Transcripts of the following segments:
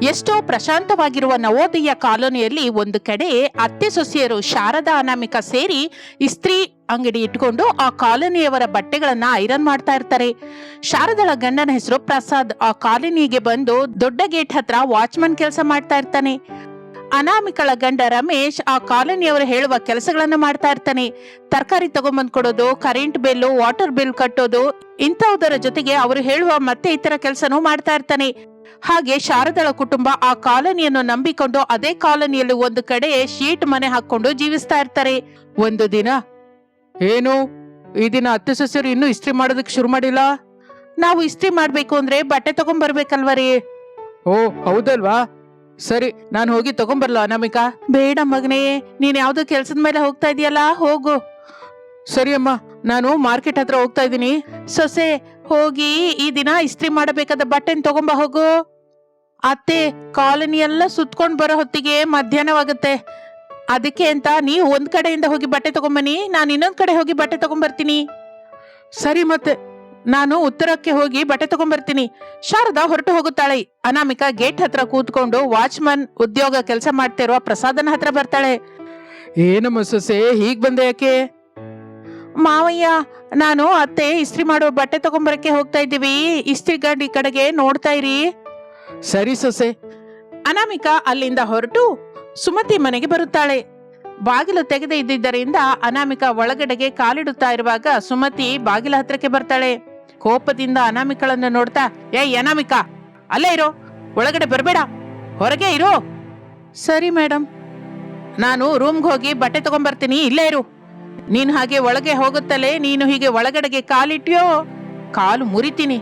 ಎಷ್ಟೋ ಪ್ರಶಾಂತವಾಗಿರುವ ನವೋದಯ ಕಾಲೋನಿಯಲ್ಲಿ ಒಂದು ಕಡೆ ಅತ್ತೆ ಸೊಸೆಯರು ಶಾರದಾ ಅನಾಮಿಕ ಸೇರಿ ಇಸ್ತ್ರಿ ಅಂಗಡಿ ಇಟ್ಕೊಂಡು ಆ ಕಾಲೋನಿಯವರ ಬಟ್ಟೆಗಳನ್ನ ಐರನ್ ಮಾಡ್ತಾ ಇರ್ತಾರೆ. ಶಾರದಳ ಗಂಡನ ಹೆಸರು ಪ್ರಸಾದ್. ಆ ಕಾಲೋನಿಗೆ ಬಂದು ದೊಡ್ಡ ಗೇಟ್ ಹತ್ರ ವಾಚ್ಮನ್ ಕೆಲಸ ಮಾಡ್ತಾ ಇರ್ತಾನೆ. ಅನಾಮಿಕಳ ಗಂಡ ರಮೇಶ್ ಆ ಕಾಲೋನಿಯವರು ಹೇಳುವ ಕೆಲಸಗಳನ್ನು ಮಾಡ್ತಾ ಇರ್ತಾನೆ. ತರಕಾರಿ ತಗೊಂಬಂದ್ ಕೊಡೋದು, ಕರೆಂಟ್ ಬಿಲ್ ವಾಟರ್ ಬಿಲ್ ಕಟ್ಟೋದು ಇಂಥವುದರ ಜೊತೆಗೆ ಅವರು ಹೇಳುವ ಮತ್ತೆ ಇತರ ಕೆಲಸನೂ ಮಾಡ್ತಾ ಇರ್ತಾನೆ. ಹಾಗೆ ಶಾರದಳ ಕುಟುಂಬ ಆ ಕಾಲೋನಿಯನ್ನು ನಂಬಿಕೊಂಡು ಅದೇ ಕಾಲೋನಿಯಲ್ಲಿ ಒಂದು ಕಡೆ ಶೀಟ್ ಮನೆ ಹಾಕೊಂಡು ಜೀವಿಸ್ತಾ ಇರ್ತಾರೆ. ಒಂದು ದಿನ ಏನು? ಈ ದಿನ ಅತ್ತೆ ಸೊಸೆಯರು ಇನ್ನೂ ಇಸ್ತ್ರಿ ಮಾಡೋದಕ್ಕೆ ಶುರು ಮಾಡಿಲ್ಲ? ನಾವು ಇಸ್ತ್ರಿ ಮಾಡ್ಬೇಕು ಅಂದ್ರೆ ಬಟ್ಟೆ ತಗೊಂಡ್ಬರ್ಬೇಕಲ್ವ ರೀ ಓ ಹೌದಲ್ವಾ? ಸರಿ ನಾನು ಹೋಗಿ ತಗೊಂಬರ್ಲ ಅನಾಮಿಕಾ? ಬೇಡ ಮಗನೇ ನೀನ್ ಯಾವ್ದೋ ಕೆಲ್ಸದ ಮೇಲೆ ಹೋಗ್ತಾ ಇದೀಯಲ್ಲ ಹೋಗು. ಸರಿ ಅಮ್ಮ ನಾನು ಮಾರ್ಕೆಟ್ ಹತ್ರ ಹೋಗ್ತಾ ಇದ್ದೀನಿ. ಸೊಸೆ ಹೋಗಿ ಈ ದಿನ ಇಸ್ತ್ರಿ ಮಾಡಬೇಕಾದ ಬಟ್ಟೆನ್ ತಗೊಂಬ ಹೋಗು. ಅತ್ತೆ ಕಾಲನಿ ಎಲ್ಲ ಸುತ್ಕೊಂಡ್ ಬರೋ ಹೊತ್ತಿಗೆ ಮಧ್ಯಾಹ್ನವಾಗುತ್ತೆ. ಅದಕ್ಕೆ ಅಂತ ನೀವು ಒಂದ್ ಕಡೆಯಿಂದ ಹೋಗಿ ಬಟ್ಟೆ ತಗೊಂಬನ್ನಿ ನಾನು ಇನ್ನೊಂದ್ ಕಡೆ ಹೋಗಿ ಬಟ್ಟೆ ತಗೊಂಬರ್ತೀನಿ. ಸರಿ ಮತ್ತೆ ನಾನು ಉತ್ತರಕ್ಕೆ ಹೋಗಿ ಬಟ್ಟೆ ತಗೊಂಬರ್ತೀನಿ. ಶಾರದಾ ಹೊರಟು ಹೋಗುತ್ತಾಳೆ. ಅನಾಮಿಕಾ ಗೇಟ್ ಹತ್ರ ಕೂತ್ಕೊಂಡು ವಾಚ್ಮನ್ ಉದ್ಯೋಗ ಕೆಲಸ ಮಾಡ್ತಿರುವ ಪ್ರಸಾದನ ಹತ್ರ ಬರ್ತಾಳೆ. ಏನಮ್ಮ ಸೊಸೆ ಹೀಗ್ ಬಂದೆ ಯಾಕೆ? ಮಾವಯ್ಯ ನಾನು ಅತ್ತೆ ಇಸ್ತ್ರಿ ಮಾಡುವ ಬಟ್ಟೆ ತಗೊಂಬರಕ್ಕೆ ಹೋಗ್ತಾ ಇದ್ದೀವಿ. ಇಸ್ತ್ರಿ ಗಾಡಿ ಕಡೆಗೆ ನೋಡ್ತಾ ಇರಿ. ಸರಿ ಸೊಸೆ. ಅನಾಮಿಕಾ ಅಲ್ಲಿಂದ ಹೊರಟು ಸುಮತಿ ಮನೆಗೆ ಬರುತ್ತಾಳೆ. ಬಾಗಿಲು ತೆಗೆದೇ ಇದ್ದಿದ್ದರಿಂದ ಅನಾಮಿಕಾ ಒಳಗಡೆಗೆ ಕಾಲಿಡುತ್ತಾ ಇರುವಾಗ ಸುಮತಿ ಬಾಗಿಲ ಹತ್ರಕ್ಕೆ ಬರ್ತಾಳೆ. ಕೋಪದಿಂದ ಅನಾಮಿಕಳನ್ನು ನೋಡ್ತಾ ಏಯ್ ಅನಾಮಿಕಾ ಅಲ್ಲೇ ಇರೋ ಒಳಗಡೆ ಬರಬೇಡ ಹೊರಗೆ ಇರು. ಸರಿ ಮೇಡಮ್ ನಾನು ರೂಮ್ಗೆ ಹೋಗಿ ಬಟ್ಟೆ ತಗೊಂಬರ್ತೀನಿ ಇಲ್ಲೇ ಇರು. ನೀನು ಹಾಗೆ ಒಳಗೆ ಹೋಗುತ್ತಲೇ ನೀನು ಹೀಗೆ ಒಳಗಡೆಗೆ ಕಾಲಿಟ್ಟಿಯೋ ಕಾಲು ಮುರಿತೀನಿ.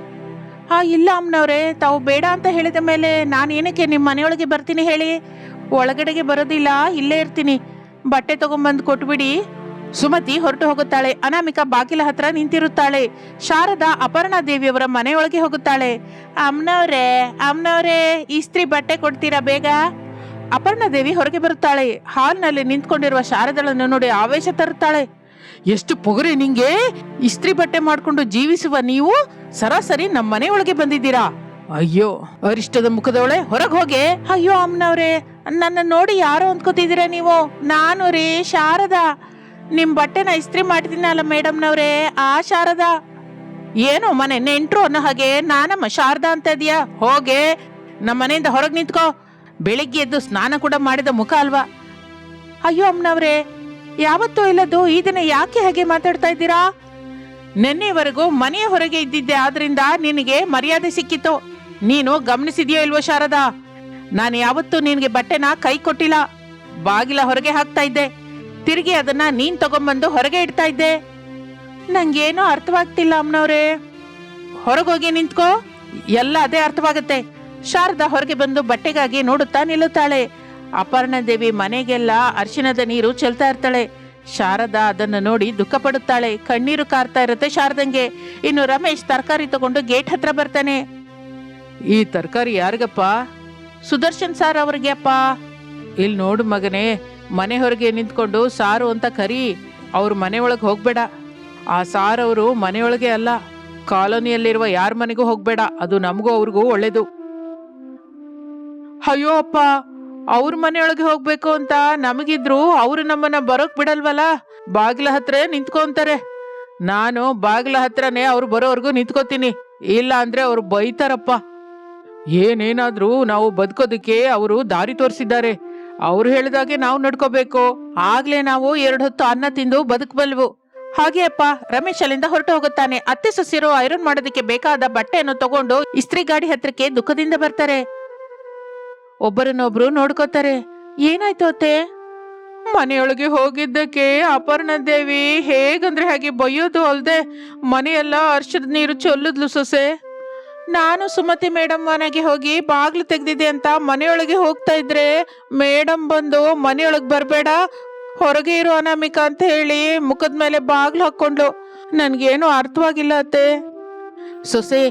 ಹಾ, ಇಲ್ಲ ಅಮ್ಮನವ್ರೆ, ತಾವು ಬೇಡ ಅಂತ ಹೇಳಿದ ಮೇಲೆ ನಾನು ಏನಕ್ಕೆ ನಿಮ್ಮ ಮನೆಯೊಳಗೆ ಬರ್ತೀನಿ ಹೇಳಿ? ಒಳಗಡೆಗೆ ಬರೋದಿಲ್ಲ, ಇಲ್ಲೇ ಇರ್ತೀನಿ. ಬಟ್ಟೆ ತಗೊಂಬಂದು ಕೊಟ್ಬಿಡಿ. ಸುಮತಿ ಹೊರಟು ಹೋಗುತ್ತಾಳೆ. ಅನಾಮಿಕಾ ಬಾಗಿಲ ಹತ್ರ ನಿಂತಿರುತ್ತಾಳೆ. ಶಾರದಾ ಅಪರ್ಣಾ ದೇವಿಯವರ ಮನೆಯೊಳಗೆ ಹೋಗುತ್ತಾಳೆ. ಅಮ್ಮನವ್ರೆ ಅಮ್ಮನವ್ರೆ, ಇಸ್ತ್ರಿ ಬಟ್ಟೆ ಕೊಡ್ತೀರಾ ಬೇಗ? ಅಪರ್ಣಾ ದೇವಿ ಹೊರಗೆ ಬರುತ್ತಾಳೆ. ಹಾಲ್ನಲ್ಲಿ ನಿಂತ್ಕೊಂಡಿರುವ ಶಾರದಳನ್ನು ನೋಡಿ ಆವೇಶ ತರುತ್ತಾಳೆ. ಎಷ್ಟು ಪೊಗರೆ ನಿಂಗೆ? ಇಸ್ತ್ರಿ ಬಟ್ಟೆ ಮಾಡ್ಕೊಂಡು ಜೀವಿಸುವ ನೀವು ಸರಾಸರಿ ನಮ್ಮ ಒಳಗೆ ಬಂದಿದ್ದೀರಾ? ಅಯ್ಯೋ, ಅರಿಷ್ಟದ ಮುಖದವಳೆ, ಹೊರಗೆ ಹೋಗೆ. ಅಯ್ಯೋ, ಅಮ್ಮನವ್ರೆ, ನನ್ನ ನೋಡಿ ಯಾರು ಅಂದ್ಕೋತಿದ್ದೀರಾ ನೀವು? ನಾನು ರೀ, ಶಾರದ. ನಿಮ್ ಬಟ್ಟೆನ ಇಸ್ತ್ರಿ ಮಾಡ್ತೀನಲ್ಲ ಮೇಡಮ್ನವ್ರೆ, ಆ ಶಾರದ. ಏನು, ಮನೆ ನೆಂಟ್ರು ಅನ್ನೋ ಹಾಗೆ ನಾನಮ್ಮ ಶಾರದಾ ಅಂತ ಇದೀಯಾ? ಹೋಗೆ, ನಮ್ಮ ಮನೆಯಿಂದ ಹೊರಗೆ ನಿಂತ್ಕೋ. ಬೆಳಿಗ್ಗೆ ಎದ್ದು ಸ್ನಾನ ಕೂಡ ಮಾಡಿದ ಮುಖ ಅಲ್ವಾ? ಅಯ್ಯೋ, ಅಮ್ಮನವ್ರೆ ಯಾವತ್ತೂ ಇಲ್ಲದು ಈ ದಿನ ಯಾಕೆ ಹಾಗೆ ಮಾತಾಡ್ತಾ ಇದ್ದೀರಾ? ನಿನ್ನೆವರೆಗೂ ಮನೆಯ ಹೊರಗೆ ಇದ್ದಿದ್ದೆ, ಆದ್ರಿಂದ ನಿನಗೆ ಮರ್ಯಾದೆ ಸಿಕ್ಕಿತ್ತು. ನೀನು ಗಮನಿಸಿದ್ಯೋ ಇಲ್ವೋ ಶಾರದಾ? ನಾನು ಯಾವತ್ತೂ ನಿನಗೆ ಬಟ್ಟೆನ ಕೈ ಕೊಟ್ಟಿಲ್ಲ. ಬಾಗಿಲ ಹೊರಗೆ ಹಾಕ್ತಾ ಇದ್ದೆ. ತಿರುಗಿ ಅದನ್ನ ನೀನ್ ತಗೊಂಬಂದು ಹೊರಗೆ ಇಡ್ತಾ ಇದ್ದೆ. ನಂಗೇನೋ ಅರ್ಥವಾಗ್ತಿಲ್ಲ ಅಮ್ಮನವ್ರೆ. ಹೊರಗೋಗಿ ನಿಂತ್ಕೋ. ಎಲ್ಲ ಅದೇ ಅರ್ಥವಾಗುತ್ತೆ. ಶಾರದಾ ಹೊರಗೆ ಬಂದು ಬಟ್ಟೆಗಾಗಿ ನೋಡುತ್ತಾ ನಿಲ್ಲುತ್ತಾಳೆ. ಅಪರ್ಣ ದೇವಿ ಮನೆಗೆಲ್ಲ ಅರ್ಶಿನದ ನೀರು ಚೆಲ್ತಾ ಇರ್ತಾಳೆ. ಶಾರದಾ ಅದನ್ನು ನೋಡಿ ದುಃಖ ಪಡುತ್ತಾಳೆ. ಕಣ್ಣೀರು ಕಾರ್ತಾ ಇರುತ್ತೆ ಶಾರದಂಗೆ. ಇನ್ನು ರಮೇಶ್ ತರಕಾರಿ ತಗೊಂಡು ಗೇಟ್ ಹತ್ರ ಬರ್ತಾನೆ. ಈ ತರಕಾರಿ ಯಾರಿಗಪ್ಪ? ಸುದರ್ಶನ್ ಸಾರ್ ಅವ್ರಿಗೆ ಅಪ್ಪ. ಇಲ್ಲಿ ನೋಡು ಮಗನೇ, ಮನೆ ಹೊರಗೆ ನಿಂತ್ಕೊಂಡು ಸಾರು ಅಂತ ಕರಿ. ಅವ್ರ ಮನೆ ಒಳಗೆ ಹೋಗ್ಬೇಡ. ಆ ಅವರು ಮನೆಯೊಳಗೆ ಅಲ್ಲ. ಕಾಲೋನಿಯಲ್ಲಿರುವ ಯಾರ ಮನೆಗೂ ಹೋಗ್ಬೇಡ. ಅದು ನಮಗೂ ಅವ್ರಿಗೂ ಒಳ್ಳೇದು. ಅಯ್ಯೋ ಅಪ್ಪ ಅವ್ರ ಮನೆಯೊಳಗೆ ಹೋಗ್ಬೇಕು ಅಂತ ನಮಗಿದ್ರು, ಅವ್ರು ನಮ್ಮನ್ನ ಬರೋಕ್ ಬಿಡಲ್ವಲ್ಲ? ಬಾಗಿಲ ಹತ್ರ ನಿಂತ್ಕೊಂತಾರೆ. ನಾನು ಬಾಗಿಲ ಹತ್ರನೇ ಅವ್ರು ಬರೋವರೆಗೂ ನಿಂತ್ಕೋತೀನಿ. ಇಲ್ಲ ಅಂದ್ರೆ ಅವ್ರು ಬೈತಾರಪ್ಪ. ಏನೇನಾದ್ರೂ ನಾವು ಬದುಕೋದಕ್ಕೆ ಅವರು ದಾರಿ ತೋರಿಸಿದ್ದಾರೆ. ಅವ್ರು ಹೇಳಿದಾಗೆ ನಾವು ನಡ್ಕೋಬೇಕು. ಆಗ್ಲೇ ನಾವು ಎರಡು ಹೊತ್ತು ಅನ್ನ ತಿಂದು ಬದುಕಬಲ್ವು ಹಾಗೆ ಅಪ್ಪ, ರಮೇಶ್ ಅಲ್ಲಿಂದ ಹೊರಟು ಹೋಗುತ್ತಾನೆ. ಅತ್ತೆ ಸೊಸಿರು ಐರನ್ ಮಾಡೋದಕ್ಕೆ ಬೇಕಾದ ಬಟ್ಟೆಯನ್ನು ತಗೊಂಡು ಇಸ್ತ್ರಿ ಗಾಡಿ ಹತ್ರಕ್ಕೆ ದುಃಖದಿಂದ ಬರ್ತಾರೆ. ಒಬ್ಬರನ್ನೊಬ್ರು ನೋಡ್ಕೋತಾರೆ. ಏನಾಯ್ತು ಅತ್ತೆ? ಮನೆಯೊಳಗೆ ಹೋಗಿದ್ದಕ್ಕೆ ಅಪರ್ಣ ದೇವಿ ಹೇಗಂದ್ರೆ ಹಾಗೆ ಬೈಯೋದು ಅಲ್ದೆ ಮನೆಯೆಲ್ಲ ಅರ್ಶದ ನೀರು ಚೊಲ್ಲದ್ಲು ಸೊಸೆ. ನಾನು ಸುಮತಿ ಮೇಡಮ್ ಮನೆಗೆ ಹೋಗಿ ಬಾಗ್ಲು ತೆಗ್ದಿದೆ ಅಂತ ಮನೆಯೊಳಗೆ ಹೋಗ್ತಾ ಇದ್ರೆ ಮೇಡಮ್ ಬಂದು ಮನೆಯೊಳಗೆ ಬರಬೇಡ ಹೊರಗೆ ಇರೋ ಅನಾಮಿಕಾ ಅಂತ ಹೇಳಿ ಮುಖದ ಮೇಲೆ ಬಾಗ್ಲು ಹಾಕ್ಕೊಂಡು ನನ್ಗೇನು ಅರ್ಥವಾಗಿಲ್ಲ ಅತ್ತೆ. ಸೊಸೆ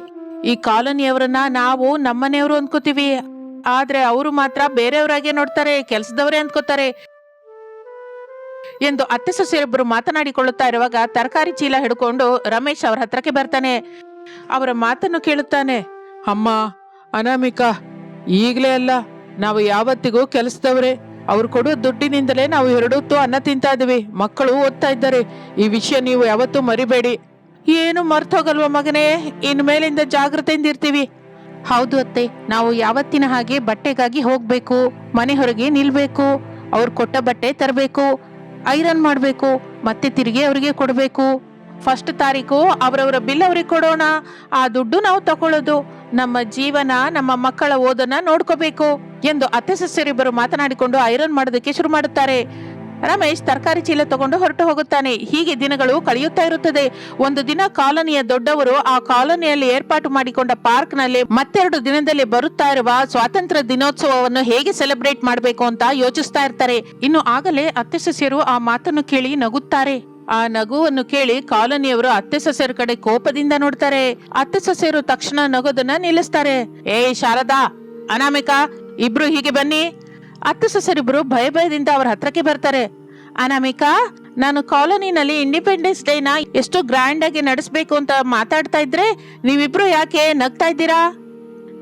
ಈ ಕಾಲೋನಿಯವರನ್ನ ನಾವು ನಮ್ಮನೆಯವರು ಅನ್ಕೋತೀವಿ. ಆದ್ರೆ ಅವರು ಮಾತ್ರ ಬೇರೆಯವರಾಗೆ ನೋಡ್ತಾರೆ, ಕೆಲಸದವರೇ ಅಂದ್ಕೋತಾರೆ. ಎಂದು ಅತ್ತೆ ಸೊಸೆಯೊಬ್ಬರು ಮಾತನಾಡಿಕೊಳ್ಳುತ್ತಾ ಇರುವಾಗ ತರಕಾರಿ ಚೀಲ ಹಿಡ್ಕೊಂಡು ರಮೇಶ್ ಅವ್ರ ಹತ್ರಕ್ಕೆ ಬರ್ತಾನೆ. ಅವರ ಮಾತನ್ನು ಕೇಳುತ್ತಾನೆ, ಅಮ್ಮ, ಅನಾಮಿಕಾ, ಈಗಲೇ ಅಲ್ಲ, ನಾವು ಯಾವತ್ತಿಗೂ ಕೆಲಸದವರೇ. ಅವ್ರು ಕೊಡೋ ದುಡ್ಡಿನಿಂದಲೇ ನಾವು ಎರಡೊತ್ತು ಅನ್ನ ತಿಂತಾ ಇದ್ವಿ ಮಕ್ಕಳು ಓದ್ತಾ ಇದ್ದಾರೆ. ಈ ವಿಷಯ ನೀವು ಯಾವತ್ತೂ ಮರಿಬೇಡಿ. ಏನು ಮರ್ತೋಗಲ್ವ ಮಗನೇ? ಇನ್ ಮೇಲಿಂದ ಜಾಗ್ರತೆಯಿಂದ ಇರ್ತೀವಿ ಹೌದು ಅತ್ತೆ, ನಾವು ಯಾವತ್ತಿನ ಹಾಗೆ ಬಟ್ಟೆಗಾಗಿ ಹೋಗ್ಬೇಕು, ಮನೆ ಹೊರಗೆ ನಿಲ್ಬೇಕು, ಅವ್ರು ಕೊಟ್ಟ ಬಟ್ಟೆ ತರಬೇಕು, ಐರನ್ ಮಾಡಬೇಕು, ಮತ್ತೆ ತಿರುಗಿ ಅವರಿಗೆ ಕೊಡಬೇಕು. ಫಸ್ಟ್ ತಾರೀಕು ಅವರವರ ಬಿಲ್ ಅವ್ರಿಗೆ ಕೊಡೋಣ, ಆ ದುಡ್ಡು ನಾವು ತಕೊಳ್ಳೋದು ನಮ್ಮ ಜೀವನ, ನಮ್ಮ ಮಕ್ಕಳ ಓದನ್ನ ನೋಡ್ಕೋಬೇಕು ಎಂದು ಅತ್ತೆ ಸಸ್ಯರಿಬ್ಬರು ಮಾತನಾಡಿಕೊಂಡು ಐರನ್ ಮಾಡೋದಕ್ಕೆ ಶುರು ಮಾಡುತ್ತಾರೆ. ರಮೇಶ್ ತರಕಾರಿ ಚೀಲ ತಗೊಂಡು ಹೊರಟು ಹೋಗುತ್ತಾನೆ. ಹೀಗೆ ದಿನಗಳು ಕಳೆಯುತ್ತಾ ಇರುತ್ತದೆ. ಒಂದು ದಿನ ಕಾಲೋನಿಯ ದೊಡ್ಡವರು ಆ ಕಾಲೋನಿಯಲ್ಲಿ ಏರ್ಪಾಟು ಮಾಡಿಕೊಂಡ ಪಾರ್ಕ್ನಲ್ಲಿ ಮತ್ತೆರಡು ದಿನದಲ್ಲಿ ಬರುತ್ತಾ ಇರುವ ಸ್ವಾತಂತ್ರ್ಯ ದಿನೋತ್ಸವವನ್ನು ಹೇಗೆ ಸೆಲೆಬ್ರೇಟ್ ಮಾಡಬೇಕು ಅಂತ ಯೋಚಿಸ್ತಾ ಇರ್ತಾರೆ. ಇನ್ನು ಆಗಲೇ ಅತ್ತೆ ಸಸ್ಯರು ಆ ಮಾತನ್ನು ಕೇಳಿ ನಗುತ್ತಾರೆ. ಆ ನಗುವನ್ನು ಕೇಳಿ ಕಾಲೋನಿಯವರು ಅತ್ತೆ ಸಸ್ಯರ ಕಡೆ ಕೋಪದಿಂದ ನೋಡ್ತಾರೆ. ಅತ್ತೆ ಸಸ್ಯರು ತಕ್ಷಣ ನಗೋದನ್ನ ನಿಲ್ಲಿಸ್ತಾರೆ. ಏ ಶಾರದಾ, ಅನಾಮಿಕಾ, ಇಬ್ರು ಹೀಗೆ ಬನ್ನಿ. ಅತ್ತೆ ಸೊಸರಿಬ್ರು ಭಯ ಭಯದಿಂದ ಅವ್ರ ಹತ್ರಕ್ಕೆ ಬರ್ತಾರೆ. ಅನಾಮಿಕಾ, ನಾನು ಕಾಲೋನಿನಲ್ಲಿ ಇಂಡಿಪೆಂಡೆನ್ಸ್ ಡೇನ ಎಷ್ಟು ಗ್ರ್ಯಾಂಡ್ ಆಗಿ ನಡೆಸಬೇಕು ಅಂತ ಮಾತಾಡ್ತಾ ಇದ್ರೆ ನೀವಿಬ್ರು ಯಾಕೆ ನಗ್ತಾ ಇದ್ದೀರಾ?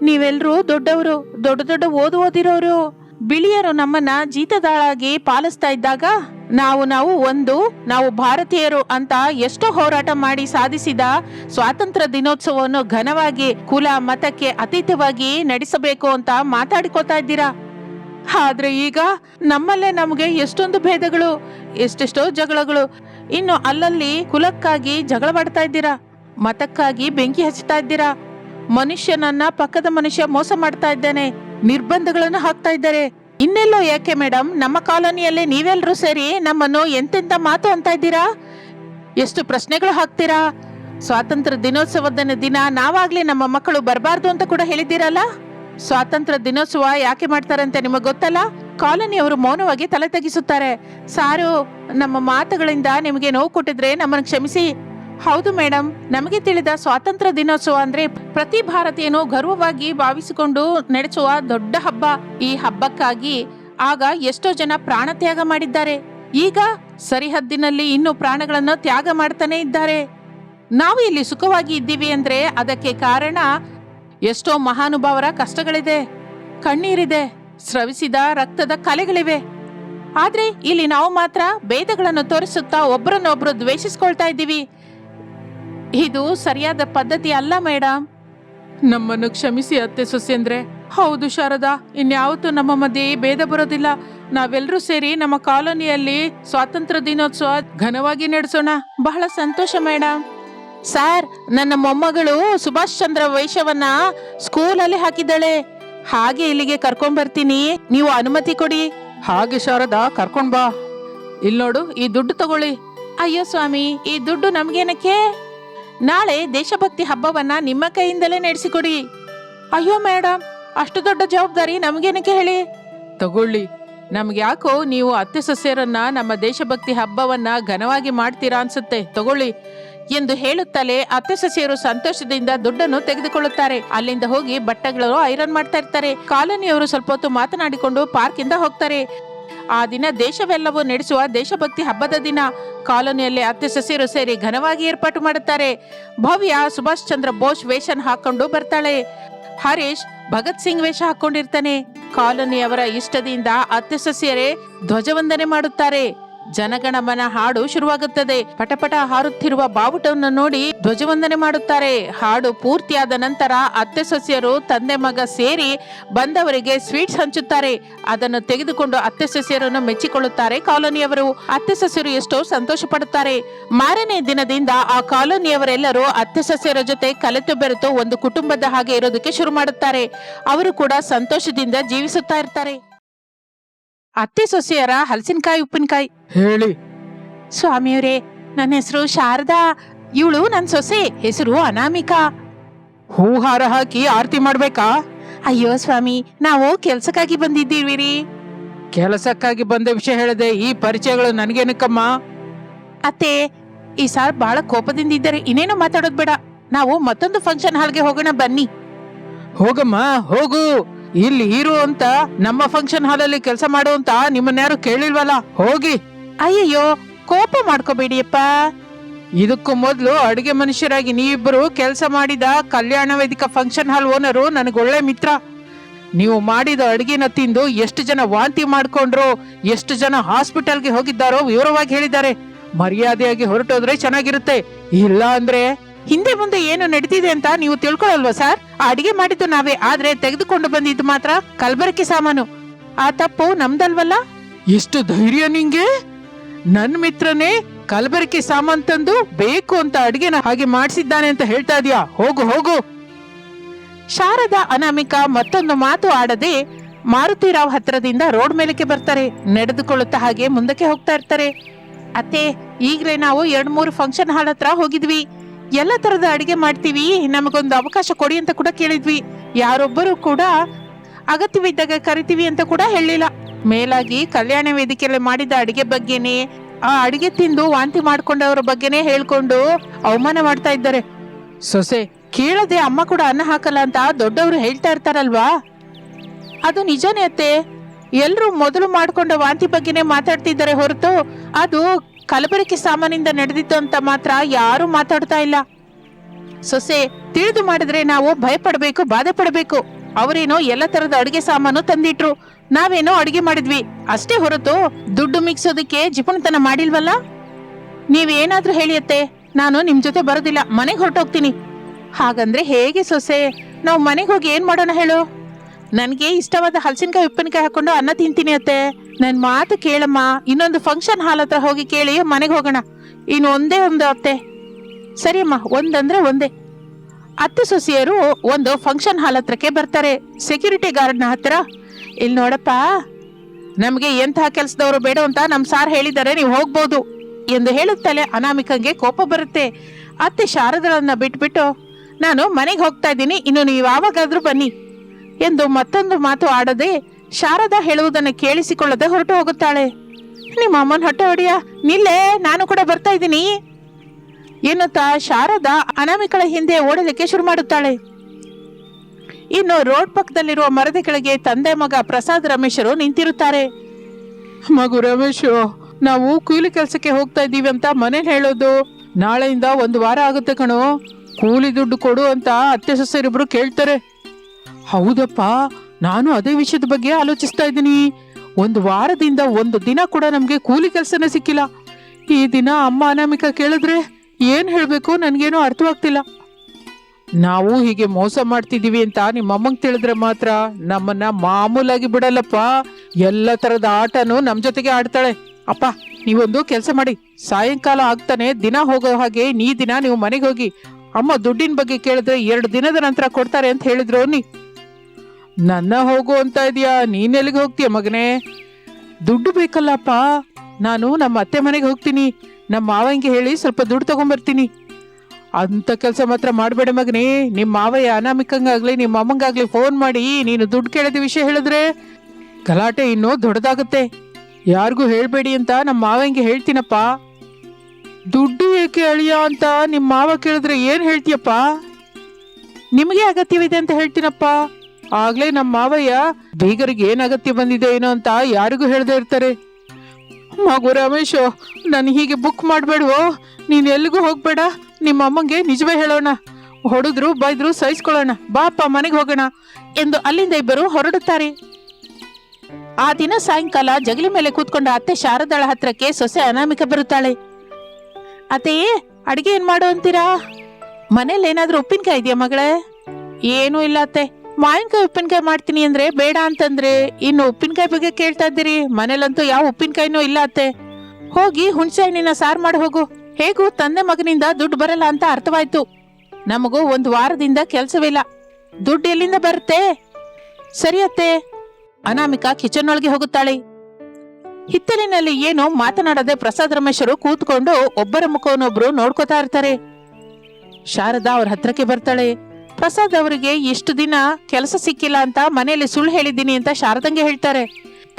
ನೀವೆಲ್ಲರೂ ದೊಡ್ಡವರು, ದೊಡ್ಡ ದೊಡ್ಡ ಓದು ಓದಿರೋರು. ಬಿಳಿಯರು ನಮ್ಮನ್ನ ಜೀತದಾಳಾಗಿ ಪಾಲಿಸ್ತಾ ಇದ್ದಾಗ ನಾವು ನಾವು ಒಂದು, ನಾವು ಭಾರತೀಯರು ಅಂತ ಎಷ್ಟೋ ಹೋರಾಟ ಮಾಡಿ ಸಾಧಿಸಿದ ಸ್ವಾತಂತ್ರ್ಯ ದಿನೋತ್ಸವವನ್ನು ಘನವಾಗಿ ಕುಲ ಮತಕ್ಕೆ ಅತೀತವಾಗಿ ನಡೆಸಬೇಕು ಅಂತ ಮಾತಾಡ್ಕೋತಾ ಇದ್ದೀರಾ? ಆದ್ರೆ ಈಗ ನಮ್ಮಲ್ಲೇ ನಮಗೆ ಎಷ್ಟೊಂದು ಭೇದಗಳು, ಎಷ್ಟೆಷ್ಟೋ ಜಗಳಗಳು. ಇನ್ನು ಅಲ್ಲಲ್ಲಿ ಕುಲಕ್ಕಾಗಿ ಜಗಳ ಮಾಡ್ತಾ ಇದ್ದೀರಾ? ಮತಕ್ಕಾಗಿ ಬೆಂಕಿ ಹಚ್ತಾ ಇದ್ದೀರಾ? ಮನುಷ್ಯನನ್ನ ಪಕ್ಕದ ಮನುಷ್ಯ ಮೋಸ ಮಾಡ್ತಾ ಇದ್ದಾನೆ, ನಿರ್ಬಂಧಗಳನ್ನು ಹಾಕ್ತಾ ಇದ್ದಾರೆ. ಇನ್ನೆಲ್ಲೋ ಯಾಕೆ ಮೇಡಮ್ ನಮ್ಮ ಕಾಲೋನಿಯಲ್ಲಿ ನೀವೆಲ್ಲರೂ ಸೇರಿ ನಮ್ಮನ್ನು ಎಂತೆಂತ ಮಾತು ಅಂತ ಇದ್ದೀರಾ? ಎಷ್ಟು ಪ್ರಶ್ನೆಗಳು ಹಾಕ್ತೀರಾ? ಸ್ವಾತಂತ್ರ್ಯ ದಿನೋತ್ಸವದ ದಿನ ನಾವಾಗ್ಲಿ ನಮ್ಮ ಮಕ್ಕಳು ಬರಬಾರ್ದು ಅಂತ ಕೂಡ ಹೇಳಿದ್ದೀರಲ್ಲ? ಸ್ವಾತಂತ್ರ್ಯ ದಿನೋತ್ಸವ ಯಾಕೆ ಮಾಡ್ತಾರೆ ಅಂತ ನಿಮಗೆ ಗೊತ್ತಲ್ಲ? ಕಾಲೋನಿಯವರು ಮೌನವಾಗಿ ತಲೆ ತಗ್ಗಿಸುತ್ತಾರೆ ಸಾರು ನಮ್ಮ ಮಾತುಗಳಿಂದ ನಿಮಗೆ ನೋವು ಕೊಟ್ಟಿದ್ರೆ ನಮ್ಮನ್ನು ಕ್ಷಮಿಸಿ. ಹೌದು ಮೇಡಮ್ ನಮಗೆ ತಿಳಿದ ಸ್ವಾತಂತ್ರ್ಯ ದಿನೋತ್ಸವ ಅಂದ್ರೆ ಪ್ರತಿ ಭಾರತೀಯನು ಗರ್ವವಾಗಿ ಭಾವಿಸಿಕೊಂಡು ನಡೆಸುವ ದೊಡ್ಡ ಹಬ್ಬ. ಈ ಹಬ್ಬಕ್ಕಾಗಿ ಆಗ ಎಷ್ಟೋ ಜನ ಪ್ರಾಣ ತ್ಯಾಗ ಮಾಡಿದ್ದಾರೆ. ಈಗ ಸರಿಹದ್ದಿನಲ್ಲಿ ಇನ್ನು ಪ್ರಾಣಗಳನ್ನು ತ್ಯಾಗ ಮಾಡ್ತಾನೆ ಇದ್ದಾರೆ. ನಾವು ಇಲ್ಲಿ ಸುಖವಾಗಿ ಇದ್ದೀವಿ ಅಂದ್ರೆ ಅದಕ್ಕೆ ಕಾರಣ ಎಷ್ಟೋ ಮಹಾನುಭಾವರ ಕಷ್ಟಗಳಿದೆ, ಕಣ್ಣೀರಿದೆ, ಸ್ರವಿಸಿದ ರಕ್ತದ ಕಲೆಗಳಿವೆ. ಆದ್ರೆ ಇಲ್ಲಿ ನಾವು ಮಾತ್ರ ಭೇದಗಳನ್ನು ತೋರಿಸುತ್ತಾ ಒಬ್ಬರನ್ನೊಬ್ರು ದ್ವೇಷಿಸ್ಕೊಳ್ತಾ ಇದ್ದೀವಿ. ಇದು ಸರಿಯಾದ ಪದ್ಧತಿ ಅಲ್ಲ ಮೇಡಮ್ ನಮ್ಮನ್ನು ಕ್ಷಮಿಸಿ, ಅತ್ತೆ ಸೊಸೆಂದ್ರೆ. ಹೌದು, ಶಾರದಾ. ಇನ್ಯಾವತ್ತೂ ನಮ್ಮ ಮಧ್ಯೆ ಭೇದ ಬರೋದಿಲ್ಲ. ನಾವೆಲ್ಲರೂ ಸೇರಿ ನಮ್ಮ ಕಾಲೋನಿಯಲ್ಲಿ ಸ್ವಾತಂತ್ರ್ಯ ದಿನೋತ್ಸವ ಘನವಾಗಿ ನಡೆಸೋಣ. ಬಹಳ ಸಂತೋಷ ಮೇಡಮ್ ಸರ್ ನನ್ನ ಮೊಮ್ಮಗಳು ಸುಭಾಷ್ ಚಂದ್ರ ವೈಶವನ್ನ ಸ್ಕೂಲಲ್ಲಿ ಹಾಕಿದ್ದಾಳೆ. ಹಾಗೆ ಇಲ್ಲಿಗೆ ಕರ್ಕೊಂಡ್ ಬರ್ತೀನಿ ನೀವು ಅನುಮತಿ ಕೊಡಿ. ಹಾಗೆ ಶಾರದಾ ಕರ್ಕೊಂಡ್ ಬಾ. ಇಲ್ಲಿ ನೋಡು ಈ ದುಡ್ಡು ತಗೊಳ್ಳಿ. ಅಯ್ಯೋ ಸ್ವಾಮಿ ಈ ದುಡ್ಡು ನಮ್ಗೇನಕ್ಕೆ? ನಾಳೆ ದೇಶಭಕ್ತಿ ಹಬ್ಬವನ್ನ ನಿಮ್ಮ ಕೈಯಿಂದಲೇ ನಡೆಸಿಕೊಡಿ. ಅಯ್ಯೋ ಮೇಡಮ್ ಅಷ್ಟು ದೊಡ್ಡ ಜವಾಬ್ದಾರಿ ನಮಗೇನಕ್ಕೆ ಹೇಳಿ? ತಗೊಳ್ಳಿ. ನಮ್ಗೆ ಯಾಕೋ ನೀವು ಅತ್ತೆ ಸಸ್ಯರನ್ನ ನಮ್ಮ ದೇಶಭಕ್ತಿ ಹಬ್ಬವನ್ನ ಘನವಾಗಿ ಮಾಡ್ತೀರಾ ಅನ್ಸುತ್ತೆ. ತಗೊಳ್ಳಿ. ಎಂದು ಹೇಳುತ್ತಲೇ ಅತ್ತೆ ಸಸಿಯರು ಸಂತೋಷದಿಂದ ದುಡ್ಡನ್ನು ತೆಗೆದುಕೊಳ್ಳುತ್ತಾರೆ. ಅಲ್ಲಿಂದ ಹೋಗಿ ಬಟ್ಟೆಗಳು ಐರನ್ ಮಾಡ್ತಾ ಇರ್ತಾರೆ. ಕಾಲೋನಿಯವರು ಸ್ವಲ್ಪ ಹೊತ್ತು ಮಾತನಾಡಿಕೊಂಡು ಪಾರ್ಕ್ ಇಂದ ಹೋಗ್ತಾರೆ. ಆ ದಿನ ದೇಶವೆಲ್ಲವೂ ನಡೆಸುವ ದೇಶಭಕ್ತಿ ಹಬ್ಬದ ದಿನ. ಕಾಲೋನಿಯಲ್ಲಿ ಅತ್ತೆ ಸಸಿಯರು ಸೇರಿ ಘನವಾಗಿ ಏರ್ಪಾಟು ಮಾಡುತ್ತಾರೆ. ಭವ್ಯ ಸುಭಾಷ್ ಚಂದ್ರ ಬೋಸ್ ವೇಷನ್ ಹಾಕೊಂಡು ಬರ್ತಾಳೆ. ಹರೀಶ್ ಭಗತ್ ಸಿಂಗ್ ವೇಷ ಹಾಕೊಂಡಿರ್ತಾನೆ. ಕಾಲೋನಿಯವರ ಇಷ್ಟದಿಂದ ಅತ್ತೆ ಸಸಿಯರೇ ಧ್ವಜವಂದನೆ ಮಾಡುತ್ತಾರೆ. ಜನಗಣಮನ ಹಾಡು ಶುರುವಾಗುತ್ತದೆ. ಪಟಪಟ ಹಾರುತ್ತಿರುವ ಬಾವುಟವನ್ನು ನೋಡಿ ಧ್ವಜವಂದನೆ ಮಾಡುತ್ತಾರೆ. ಹಾಡು ಪೂರ್ತಿಯಾದ ನಂತರ ಅತ್ತೆ ಸಸ್ಯರು ತಂದೆ ಮಗ ಸೇರಿ ಬಂದವರಿಗೆ ಸ್ವೀಟ್ಸ್ ಹಂಚುತ್ತಾರೆ. ಅದನ್ನು ತೆಗೆದುಕೊಂಡು ಅತ್ತೆ ಸಸ್ಯರನ್ನು ಮೆಚ್ಚಿಕೊಳ್ಳುತ್ತಾರೆ ಕಾಲೋನಿಯವರು. ಅತ್ತೆ ಸಸ್ಯರು ಎಷ್ಟೋ ಸಂತೋಷ ಪಡುತ್ತಾರೆ. ಮಾರನೇ ದಿನದಿಂದ ಆ ಕಾಲೋನಿಯವರೆಲ್ಲರೂ ಅತ್ತೆ ಸಸ್ಯರ ಜೊತೆ ಕಲೆತು ಬೆರೆತು ಒಂದು ಕುಟುಂಬದ ಹಾಗೆ ಇರೋದಕ್ಕೆ ಶುರು ಮಾಡುತ್ತಾರೆ. ಅವರು ಕೂಡ ಸಂತೋಷದಿಂದ ಜೀವಿಸುತ್ತಾ ಇರ್ತಾರೆ. ಅತ್ತೆ ಸೊಸೆಯರ ಹಲಸಿನಕಾಯಿ ಉಪ್ಪಿನಕಾಯಿ. ಹೇಳಿ. ಸ್ವಾಮಿಯವರೇ ನನ್ನ ಹೆಸರು ಶಾರದಾ. ಇವಳು ನನ್ನ ಸೊಸೆ ಹೆಸರು ಅನಾಮಿಕಾ. ಹೂಹಾರ ಹಾಕಿ ಆರತಿ ಮಾಡ್ಬೇಕಾ? ಅಯ್ಯೋ ಸ್ವಾಮಿ ನಾವು ಕೆಲ್ಸಕ್ಕಾಗಿ ಬಂದಿದ್ದೀವಿ ರೀ ಕೆಲಸಕ್ಕಾಗಿ ಬಂದ ವಿಷಯ ಹೇಳದೆ ಈ ಪರಿಚಯಗಳು ನನಗೇನಕ್ಕಮ್ಮ? ಅತ್ತೆ ಈ ಸಾರ್ ಬಹಳ ಕೋಪದಿಂದ ಇದ್ದಾರೆ ಇನ್ನೇನು ಮಾತಾಡೋದ್ ಬೇಡ. ನಾವು ಮತ್ತೊಂದು ಫಂಕ್ಷನ್ ಹಾಲ್ಗೆ ಹೋಗೋಣ ಬನ್ನಿ. ಹೋಗಮ್ಮ ಹೋಗು. ಇಲ್ಲಿ ಇರು ಅಂತ ನಮ್ಮ ಫಂಕ್ಷನ್ ಹಾಲಲ್ಲಿ ಕೆಲಸ ಮಾಡು ಅಂತ ನಿಮ್ಮನ್ನ ಯಾರು ಕೇಳಿಲ್ವಲ್ಲ? ಹೋಗಿ. ಅಯ್ಯಯ್ಯೋ ಕೋಪ ಮಾಡ್ಕೋಬೇಡಿಯಪ್ಪ. ಇದಕ್ಕೂ ಮೊದಲು ಅಡುಗೆ ಮನುಷ್ಯರಾಗಿ ನೀವಿಬ್ಬರು ಕೆಲಸ ಮಾಡಿದ ಕಲ್ಯಾಣ ವೇದಿಕ ಫಂಕ್ಷನ್ ಹಾಲ್ ಓನರು ನನಗೆ ಒಳ್ಳೆ ಮಿತ್ರ. ನೀವು ಮಾಡಿದ ಅಡುಗೆನ ತಿಂದು ಎಷ್ಟು ಜನ ವಾಂತಿ ಮಾಡ್ಕೊಂಡ್ರು ಎಷ್ಟು ಜನ ಹಾಸ್ಪಿಟಲ್ಗೆ ಹೋಗಿದ್ದಾರೋ ವಿವರವಾಗಿ ಹೇಳಿದ್ದಾರೆ. ಮರ್ಯಾದೆಯಾಗಿ ಹೊರಟೋದ್ರೆ ಚೆನ್ನಾಗಿರುತ್ತೆ. ಇಲ್ಲ ಅಂದ್ರೆ ಹಿಂದೆ ಮುಂದೆ ಏನು ನಡೀತಿದೆ ಅಂತ ನೀವು ತಿಳ್ಕೊಳಲ್ವಾ ಸರ್? ಆ ಅಡಿಗೆ ಮಾಡಿದ್ದು ನಾವೇ ಆದ್ರೆ ತೆಗೆದುಕೊಂಡು ಬಂದಿದ್ದು ಮಾತ್ರ ಕಲಬೆರಕೆ ಸಾಮಾನು. ಆ ತಪ್ಪು ನಮ್ದಲ್ವಲ್ಲ? ಎಷ್ಟು ಧೈರ್ಯ ನಿಂಗೆ? ನನ್ ಮಿತ್ರನೇ ಕಲಬೆರಕೆ ಸಾಮಾನ್ ತಂದು ಬೇಕು ಅಂತ ಅಡಿಗೆನ ಹಾಗೆ ಮಾಡಿಸಿದ್ದಾನೆ ಅಂತ ಹೇಳ್ತಾ ಇದೀಯಾ? ಹೋಗು ಹೋಗು. ಶಾರದಾ ಅನಾಮಿಕ ಮತ್ತೊಂದು ಮಾತು ಆಡದೆ ಮಾರುತಿರಾವ್ ಹತ್ರದಿಂದ ರೋಡ್ ಮೇಲಕ್ಕೆ ಬರ್ತಾರೆ. ನಡೆದುಕೊಳ್ಳುತ್ತಾ ಹಾಗೆ ಮುಂದಕ್ಕೆ ಹೋಗ್ತಾ ಇರ್ತಾರೆ. ಅತ್ತೆ ಈಗಲೇ ನಾವು ಎರಡ್ ಮೂರು ಫಂಕ್ಷನ್ ಹಾಲ್ ಹತ್ರ ಹೋಗಿದ್ವಿ. ಎಲ್ಲ ತರದ ಅಡಿಗೆ ಮಾಡ್ತೀವಿ, ನಮಗೊಂದು ಅವಕಾಶ ಕೊಡಿ ಅಂತ ಕೂಡ ಕೇಳಿದ್ವಿ. ಯಾರೊಬ್ಬರು ಕೂಡ ಅಗತ್ಯವಿದ್ದಾಗ ಕರಿತೀವಿ ಅಂತ ಕೂಡ ಹೇಳಿಲ್ಲ. ಮೇಲಾಗಿ ಕಲ್ಯಾಣ ವೇದಿಕೆಯಲ್ಲಿ ಮಾಡಿದ ಅಡಿಗೆ ಬಗ್ಗೆನೇ, ಆ ಅಡಿಗೆ ತಿಂದು ವಾಂತಿ ಮಾಡ್ಕೊಂಡವರ ಬಗ್ಗೆನೇ ಹೇಳ್ಕೊಂಡು ಅವಮಾನ ಮಾಡ್ತಾ ಇದ್ದಾರೆ. ಸೊಸೆ, ಕೇಳದೆ ಅಮ್ಮ ಕೂಡ ಅನ್ನ ಹಾಕಲ್ಲ ಅಂತ ದೊಡ್ಡವರು ಹೇಳ್ತಾ ಇರ್ತಾರಲ್ವಾ? ಅದು ನಿಜನೇ ಅತ್ತೆ. ಎಲ್ರು ಮೊದಲು ಮಾಡ್ಕೊಂಡ ವಾಂತಿ ಬಗ್ಗೆನೇ ಮಾತಾಡ್ತಿದ್ದಾರೆ ಹೊರತು ಅದು ಕಲಬೆರಕೆ ಸಾಮಾನಿಂದ ನಡೆದಿತ್ತು ಅಂತ ಮಾತ್ರ ಯಾರು ಮಾತಾಡ್ತಾ ಇಲ್ಲ. ಸೊಸೆ, ತಿಳಿದು ಮಾಡಿದ್ರೆ ನಾವು ಭಯಪಡಬೇಕು ಬಾಧೆ ಪಡಬೇಕು ಅವರೇನೋ ಎಲ್ಲ ತರದ ಅಡುಗೆ ಸಾಮಾನು ತಂದಿಟ್ರು. ನಾವೇನೋ ಅಡುಗೆ ಮಾಡಿದ್ವಿ. ಅಷ್ಟೇ ಹೊರತು ದುಡ್ಡು ಮಿಕ್ಸೋದಕ್ಕೆ ಜಿಪುಣತನ ಮಾಡಿಲ್ವಲ್ಲ? ನೀವೇನಾದ್ರೂ ಹೇಳಿಯತ್ತೆ ನಾನು ನಿಮ್ ಜೊತೆ ಬರೋದಿಲ್ಲ. ಮನೆಗೆ ಹೊರಟೋಗ್ತೀನಿ. ಹಾಗಂದ್ರೆ ಹೇಗೆ ಸೊಸೆ? ನಾವು ಮನೆಗೆ ಹೋಗಿ ಏನ್ ಮಾಡೋಣ ಹೇಳು? ನನಗೆ ಇಷ್ಟವಾದ ಹಲಸಿನಕಾಯಿ, ಉಪ್ಪಿನಕಾಯಿ ಹಾಕೊಂಡು ಅನ್ನ ತಿಂತೀನಿ ಅತ್ತೆ. ನನ್ ಮಾತು ಕೇಳಮ್ಮ, ಇನ್ನೊಂದು ಫಂಕ್ಷನ್ ಹಾಲ್ ಹತ್ರ ಹೋಗಿ ಕೇಳಿ, ಮನೆಗೆ ಹೋಗೋಣ. ಇನ್ನು ಒಂದೇ ಒಂದು ಅತ್ತೆ ಸರಿಯಮ್ಮ, ಒಂದಂದ್ರೆ ಒಂದೇ. ಅತ್ತೆ ಸೊಸಿಯರು ಒಂದು ಫಂಕ್ಷನ್ ಹಾಲ್ ಹತ್ರಕ್ಕೆ ಬರ್ತಾರೆ ಸೆಕ್ಯೂರಿಟಿ ಗಾರ್ಡ್ನ ಹತ್ರ. ಇಲ್ಲಿ ನೋಡಪ್ಪ, ನಮಗೆ ಎಂತಹ ಕೆಲಸದವರು ಬೇಡ ಅಂತ ನಮ್ಮ ಸಾರ್ ಹೇಳಿದ್ದಾರೆ, ನೀವು ಹೋಗ್ಬೋದು ಎಂದು ಹೇಳುತ್ತಲೇ ಅನಾಮಿಕಂಗೆ ಕೋಪ ಬರುತ್ತೆ. ಅತ್ತೆ ಶಾರದಳನ್ನ ಬಿಟ್ಬಿಟ್ಟು, ನಾನು ಮನೆಗೆ ಹೋಗ್ತಾ ಇದ್ದೀನಿ, ಇನ್ನು ನೀವು ಯಾವಾಗಾದ್ರೂ ಬನ್ನಿ ಎಂದು ಮತ್ತೊಂದು ಮಾತು ಆಡದೆ ಶಾರದಾ ಹೇಳುವುದನ್ನು ಕೇಳಿಸಿಕೊಳ್ಳದೆ ಹೊರಟು ಹೋಗುತ್ತಾಳೆ. ನಿಮ್ಮ ಅಮ್ಮನ ಹೊಟ್ಟೆ ಹೊಡೆಯ. ನಿಲ್ಲೇ, ನಾನು ಕೂಡ ಬರ್ತಾ ಇದ್ದೀನಿ. ಎನ್ನುತ್ತಾ ಶಾರದಾ ಅನಾಮಿಕಳ ಹಿಂದೆ ಓಡಲಿಕ್ಕೆ ಶುರು ಮಾಡುತ್ತಾಳೆ. ಇನ್ನು ರೋಡ್ ಪಕ್ಕದಲ್ಲಿರುವ ಮರದ ಕೆಳಗೆ ತಂದೆ ಮಗ ಪ್ರಸಾದ್ ರಮೇಶರು ನಿಂತಿರುತ್ತಾರೆ. ಮಗು ರಮೇಶ್, ನಾವು ಕೂಲಿ ಕೆಲಸಕ್ಕೆ ಹೋಗ್ತಾ ಇದ್ದೀವಿ ಅಂತ ಮನೇಲಿ ಹೇಳೋದು. ನಾಳೆಯಿಂದ ಒಂದು ವಾರ ಆಗುತ್ತೆ ಕಣೋ. ಕೂಲಿ ದುಡ್ಡು ಕೊಡು ಅಂತ ಅತ್ತೆ ಸೊಸೆರಿಬ್ರು ಕೇಳ್ತಾರೆ. ಹೌದಪ್ಪ ನಾನು ಅದೇ ವಿಷಯದ ಬಗ್ಗೆ ಆಲೋಚಿಸ್ತಾ ಇದ್ದೀನಿ. ಒಂದು ವಾರದಿಂದ ಒಂದು ದಿನ ಕೂಡ ನಮಗೆ ಕೂಲಿ ಕೆಲಸನೇ ಸಿಕ್ಕಿಲ್ಲ. ಈ ದಿನ ಅಮ್ಮ ಅನಾಮಿಕ ಕೇಳಿದ್ರೆ ಏನು ಹೇಳಬೇಕು ನನಗೇನೂ ಅರ್ಥವಾಗ್ತಿಲ್ಲ. ನಾವು ಹೀಗೆ ಮೋಸ ಮಾಡ್ತಿದ್ದೀವಿ ಅಂತ ನಿಮ್ಮ ಅಮ್ಮಂಗ್ ತಿಳಿದ್ರೆ ಮಾತ್ರ ನಮ್ಮನ್ನ ಮಾಮೂಲಾಗಿ ಬಿಡಲ್ಲಪ್ಪ. ಎಲ್ಲ ಥರದ ಆಟನೂ ನಮ್ಮ ಜೊತೆಗೆ ಆಡ್ತಾಳೆ. ಅಪ್ಪ, ನೀವೊಂದು ಕೆಲಸ ಮಾಡಿ. ಸಾಯಂಕಾಲ ಆಗ್ತಾನೆ, ದಿನ ಹೋಗೋ ಹಾಗೆ ನೀ ದಿನ ನೀವು ಮನೆಗೆ ಹೋಗಿ ಅಮ್ಮ ದುಡ್ಡಿನ ಬಗ್ಗೆ ಕೇಳಿದ್ರೆ ಎರಡು ದಿನದ ನಂತರ ಕೊಡ್ತಾರೆ ಅಂತ ಹೇಳಿದ್ರು ನೀ ನನ್ನ ಹೋಗು ಅಂತ ಇದೆಯಾ? ನೀನ್ ಎಲ್ಲಿಗೆ ಹೋಗ್ತೀಯ ಮಗನೇ? ದುಡ್ಡು ಬೇಕಲ್ಲಪ್ಪ. ನಾನು ನಮ್ಮ ಅತ್ತೆ ಮನೆಗೆ ಹೋಗ್ತೀನಿ. ನಮ್ಮ ಮಾವಂಗೆ ಹೇಳಿ ಸ್ವಲ್ಪ ದುಡ್ಡು ತಗೊಂಬರ್ತೀನಿ. ಅಂತ ಕೆಲಸ ಮಾತ್ರ ಮಾಡಬೇಡ ಮಗನೇ. ನಿಮ್ಮ ಮಾವಯ್ಯ ಅನಾಮಿಕಂಗಾಗ್ಲಿ, ನಿಮ್ಮ ಅಮ್ಮಂಗಾಗ್ಲಿ ಫೋನ್ ಮಾಡಿ ನೀನು ದುಡ್ಡು ಕೇಳಿದ ವಿಷಯ ಹೇಳಿದ್ರೆ ಗಲಾಟೆ ಇನ್ನೂ ದೊಡ್ಡದಾಗುತ್ತೆ. ಯಾರಿಗೂ ಹೇಳಬೇಡಿ ಅಂತ ನಮ್ಮ ಮಾವಂಗೆ ಹೇಳ್ತೀನಪ್ಪ. ದುಡ್ಡು ಏಕೆ ಅಳಿಯ ಅಂತ ನಿಮ್ಮ ಮಾವ ಕೇಳಿದ್ರೆ ಏನು ಹೇಳ್ತೀಯಪ್ಪ? ನಿಮಗೆ ಅಗತ್ಯವಿದೆ ಅಂತ ಹೇಳ್ತೀನಪ್ಪ. ಆಗ್ಲೇ ನಮ್ಮ ಮಾವಯ್ಯ ಬೀಗರಿಗೆ ಏನ್ ಅಗತ್ಯ ಬಂದಿದೆ ಏನೋ ಅಂತ ಯಾರಿಗೂ ಹೇಳ್ದೆ ಇರ್ತಾರೆ. ಮಗು ರಮೇಶ್, ನಾನು ಹೀಗೆ ಬುಕ್ ಮಾಡಬೇಡವೋ? ನೀನು ಎಲ್ಲಿಗೂ ಹೋಗ್ಬೇಡ? ನಿಮ್ಮ ಅಮ್ಮಂಗೆ ನಿಜವೇ ಹೇಳೋಣ. ಹೊಡೆದ್ರು, ಬೈದ್ರು ಸಹಿಸ್ಕೊಳ್ಳೋಣ. ಬಾಪ ಮನೆಗೆ ಹೋಗೋಣ ಎಂದು ಅಲ್ಲಿಂದ ಇಬ್ಬರು ಹೊರಡುತ್ತಾರೆ. ಆ ದಿನ ಸಾಯಂಕಾಲ ಜಗಲಿ ಮೇಲೆ ಕೂತ್ಕೊಂಡ ಅತ್ತೆ ಶಾರದಾಳ ಹತ್ರಕ್ಕೆ ಸೊಸೆ ಅನಾಮಿಕ ಬರುತ್ತಾಳೆ. ಅತ್ತೆಯೇ, ಅಡಿಗೆ ಏನ್ ಮಾಡು ಅಂತೀರಾ? ಮನೇಲಿ ಏನಾದರೂ ಉಪ್ಪಿನಕಾಯಿ ಇದೆಯಾ ಮಗಳೇ? ಏನೂ ಇಲ್ಲ ಅತ್ತೆ. ಮಾವಿನಕಾಯಿ ಉಪ್ಪಿನಕಾಯಿ ಮಾಡ್ತೀನಿ ಅಂದ್ರೆ ಬೇಡ ಅಂತಂದ್ರೆ, ಇನ್ನು ಉಪ್ಪಿನಕಾಯಿ ಬಗ್ಗೆ ಕೇಳ್ತಾ ಇದ್ದೀರಿ? ಮನೇಲಂತೂ ಯಾವ ಉಪ್ಪಿನಕಾಯಿನೂ ಇಲ್ಲ ಅತ್ತೆ. ಹೋಗಿ ಹುಣಸೆ ಹಣ್ಣಿನ ಸಾರು ಮಾಡಿ ಹೋಗು. ಹೇಗೂ ತಂದೆ ಮಗನಿಂದ ದುಡ್ಡು ಬರಲ್ಲ ಅಂತ ಅರ್ಥವಾಯ್ತು. ನಮಗೂ ಒಂದು ವಾರದಿಂದ ಕೆಲಸವಿಲ್ಲ. ದುಡ್ಡು ಎಲ್ಲಿಂದ ಬರುತ್ತೆ? ಸರಿ ಅತ್ತೆ. ಅನಾಮಿಕಾ ಕಿಚನ್ ಒಳಗೆ ಹೋಗುತ್ತಾಳೆ. ಹಿತ್ತಲಿನಲ್ಲಿ ಏನು ಮಾತನಾಡದೆ ಪ್ರಸಾದ್ ರಮೇಶರು ಕೂತ್ಕೊಂಡು ಒಬ್ಬರ ಮುಖವನ್ನೊಬ್ರು ನೋಡ್ಕೋತಾ ಇರ್ತಾರೆ. ಶಾರದಾ ಅವ್ರ ಹತ್ರಕ್ಕೆ ಬರ್ತಾಳೆ. ಪ್ರಸಾದ್ ಅವರಿಗೆ ಇಷ್ಟು ದಿನ ಕೆಲಸ ಸಿಕ್ಕಿಲ್ಲ ಅಂತ ಮನೆಯಲ್ಲಿ ಸುಳ್ಳು ಹೇಳಿದ್ದೀನಿ ಅಂತ ಶಾರದಂಗೆ ಹೇಳ್ತಾರೆ.